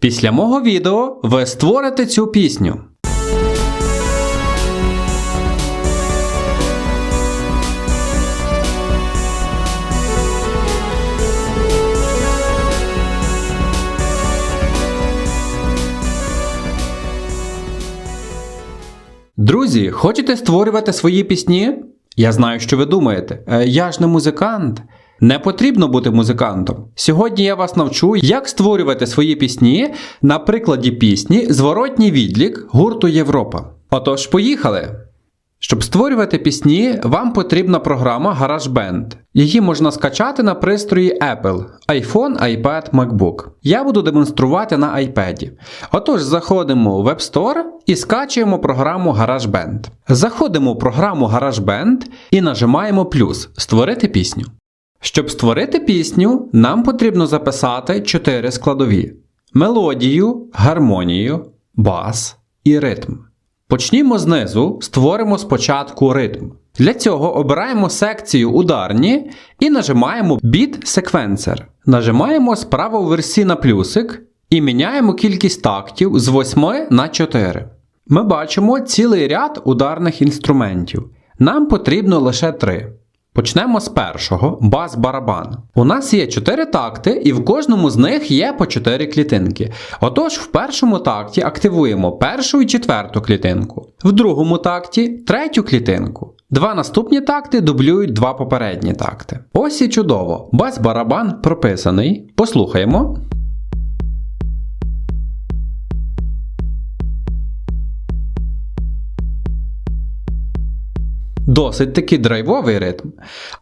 Після мого відео ви створите цю пісню. Друзі, хочете створювати свої пісні? Я знаю, що ви думаєте. «Е, Я ж не музикант. Не потрібно бути музикантом. Сьогодні я вас навчу, як створювати свої пісні на прикладі пісні Зворотній відлік гурту Європа. Отож, поїхали! Щоб створювати пісні, вам потрібна програма GarageBand. Її можна скачати на пристрої Apple, iPhone, iPad, MacBook. Я буду демонструвати на iPad. Отож, заходимо в App Store і скачуємо програму GarageBand. Заходимо в програму GarageBand і нажимаємо плюс Створити пісню. Щоб створити пісню, нам потрібно записати 4 складові: мелодію, гармонію, бас і ритм. Почнімо знизу, створимо спочатку ритм. Для цього обираємо секцію ударні і нажимаємо Beat Sequencer. Нажимаємо справа у версі на плюсик і міняємо кількість тактів з 8 на 4. Ми бачимо цілий ряд ударних інструментів. Нам потрібно лише 3. Почнемо з першого бас-барабан. У нас є 4 такти, і в кожному з них є по 4 клітинки. Отож, в першому такті активуємо першу і четверту клітинку, в другому такті третю клітинку. Два наступні такти дублюють два попередні такти. Ось і чудово. Бас-барабан прописаний. Послухаємо. Досить таки драйвовий ритм.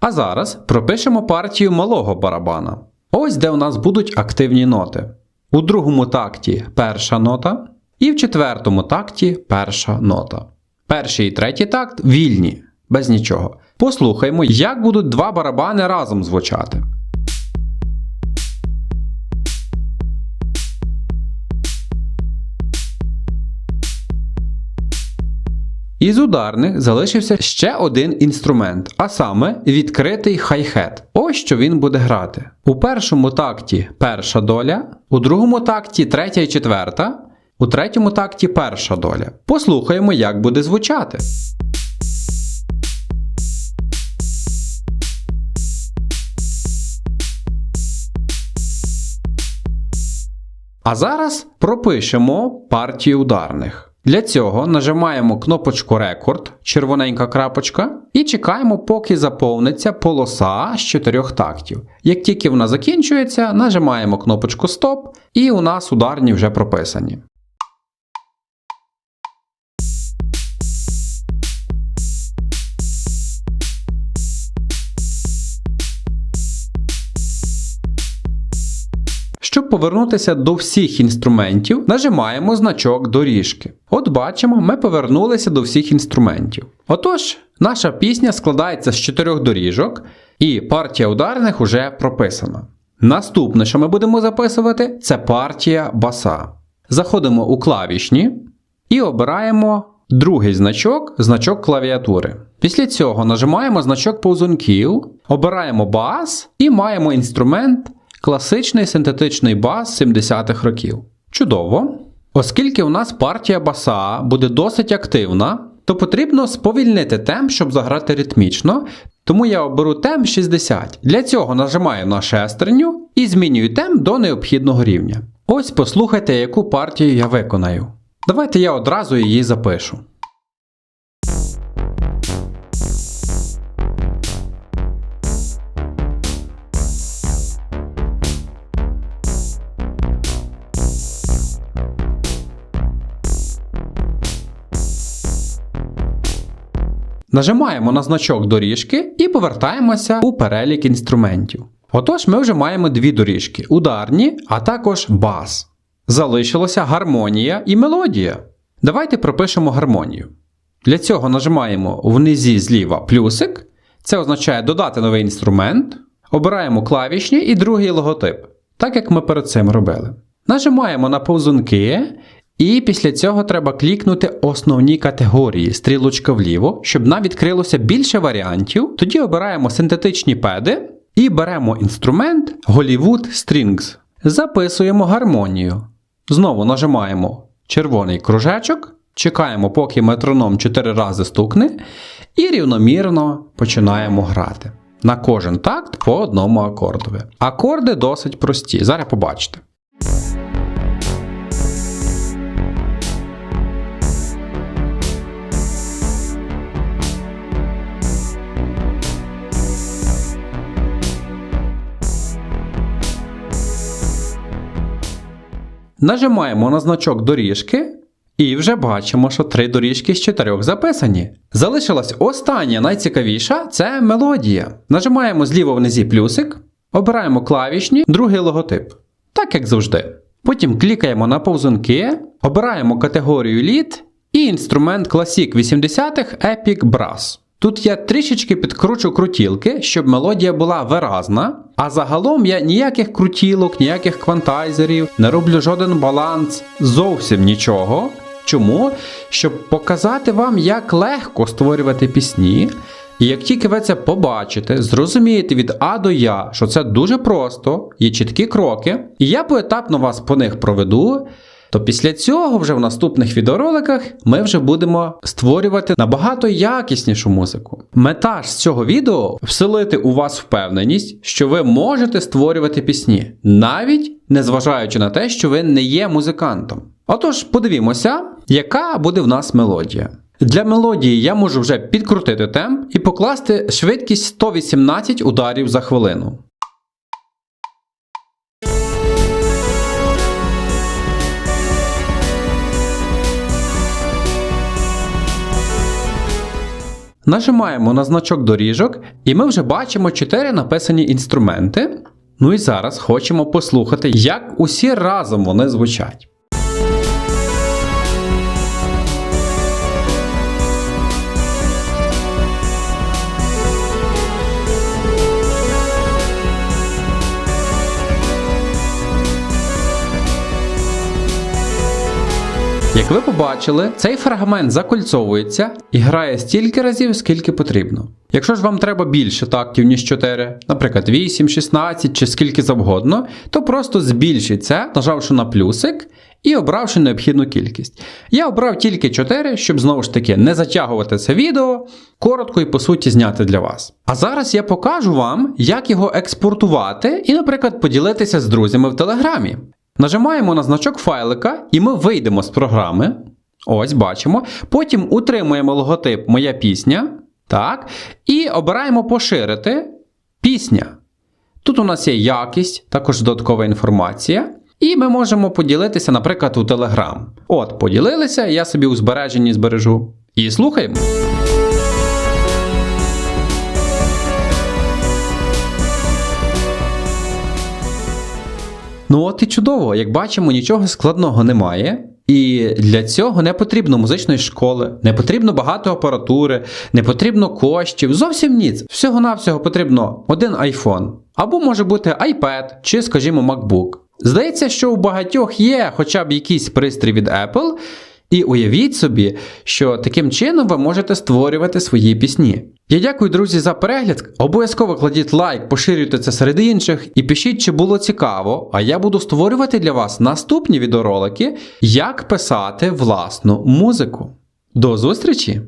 А зараз пропишемо партію малого барабана. Ось де у нас будуть активні ноти. У другому такті перша нота, і в четвертому такті перша нота. Перший і третій такт вільні, без нічого. Послухаймо, як будуть два барабани разом звучати. Із ударних залишився ще один інструмент, а саме відкритий хай-хет. Ось що він буде грати. У першому такті перша доля, у другому такті третя і четверта, у третьому такті перша доля. Послухаємо, як буде звучати. А зараз пропишемо партію ударних. Для цього нажимаємо кнопочку Рекорд, червоненька крапочка, і чекаємо, поки заповниться полоса з чотирьох тактів. Як тільки вона закінчується, нажимаємо кнопочку Стоп, і у нас ударні вже прописані. Повернутися до всіх інструментів, нажимаємо значок доріжки. От бачимо, ми повернулися до всіх інструментів. Отож, наша пісня складається з чотирьох доріжок, і партія ударних уже прописана. Наступне, що ми будемо записувати, це партія баса. Заходимо у клавішні і обираємо другий значок, значок клавіатури. Після цього нажимаємо значок повзунків, обираємо бас і маємо інструмент класичний синтетичний бас 70-х років. Чудово! Оскільки у нас партія баса буде досить активна, то потрібно сповільнити темп, щоб заграти ритмічно, тому я оберу темп 60. Для цього нажимаю на шестерню і змінюю темп до необхідного рівня. Ось послухайте, яку партію я виконаю. Давайте я одразу її запишу. Нажимаємо на значок доріжки і повертаємося у перелік інструментів. Отож, ми вже маємо дві доріжки: ударні, а також бас. Залишилося гармонія і мелодія. Давайте пропишемо гармонію. Для цього нажимаємо внизі зліва плюсик. Це означає додати новий інструмент. Обираємо клавішні і другий логотип, так як ми перед цим робили. Нажимаємо на повзунки і після цього треба клікнути основні категорії, стрілочка вліво, щоб нам відкрилося більше варіантів. Тоді обираємо синтетичні педи і беремо інструмент Hollywood Strings. Записуємо гармонію. Знову нажимаємо червоний кружечок, чекаємо, поки метроном 4 рази стукне, і рівномірно починаємо грати. На кожен такт по одному акордові. Акорди досить прості. Зараз побачите. Нажимаємо на значок доріжки і вже бачимо, що три доріжки з чотирьох записані. Залишилась остання найцікавіша це мелодія. Нажимаємо зліва внизі плюсик, обираємо клавішні, другий логотип. Так як завжди. Потім клікаємо на повзунки, обираємо категорію лід і інструмент Classic 80-х Epic Brass. Тут я трішечки підкручу крутілки, щоб мелодія була виразна, а загалом я ніяких крутілок, ніяких квантайзерів, не роблю жоден баланс, зовсім нічого. Чому? Щоб показати вам, як легко створювати пісні. І як тільки ви це побачите, зрозумієте від А до Я, що це дуже просто, є чіткі кроки, і я поетапно вас по них проведу, то після цього вже в наступних відеороликах ми вже будемо створювати набагато якіснішу музику. Мета ж цього відео вселити у вас впевненість, що ви можете створювати пісні, навіть незважаючи на те, що ви не є музикантом. Отож, подивімося, яка буде в нас мелодія. Для мелодії я можу вже підкрутити темп і покласти швидкість 118 ударів за хвилину. Нажимаємо на значок доріжок, і ми вже бачимо 4 написані інструменти. Ну і зараз хочемо послухати, як усі разом вони звучать. Як ви побачили, цей фрагмент закольцовується і грає стільки разів, скільки потрібно. Якщо ж вам треба більше тактів, ніж 4, наприклад, 8, 16 чи скільки завгодно, то просто збільшіть це, нажавши на плюсик і обравши необхідну кількість. Я обрав тільки 4, щоб знову ж таки не затягувати це відео, коротко і по суті зняти для вас. А зараз я покажу вам, як його експортувати і, наприклад, поділитися з друзями в Телеграмі. Нажимаємо на значок файлика, і ми вийдемо з програми. Ось бачимо. Потім утримуємо логотип Моя пісня. Так. І обираємо поширити пісня. Тут у нас є якість, також додаткова інформація. І ми можемо поділитися, наприклад, у Telegram. От, поділилися, я собі у збереженні збережу. І слухаємо. Ну от і чудово, як бачимо, нічого складного немає. І для цього не потрібно музичної школи, не потрібно багато апаратури, не потрібно коштів. Зовсім ніц. Всього-навсього потрібно один iPhone, або може бути iPad чи, скажімо, MacBook. Здається, що у багатьох є хоча б якийсь пристрій від Apple, і уявіть собі, що таким чином ви можете створювати свої пісні. Я дякую, друзі, за перегляд. Обов'язково кладіть лайк, поширюйте це серед інших і пишіть, чи було цікаво, а я буду створювати для вас наступні відеоролики, як писати власну музику. До зустрічі!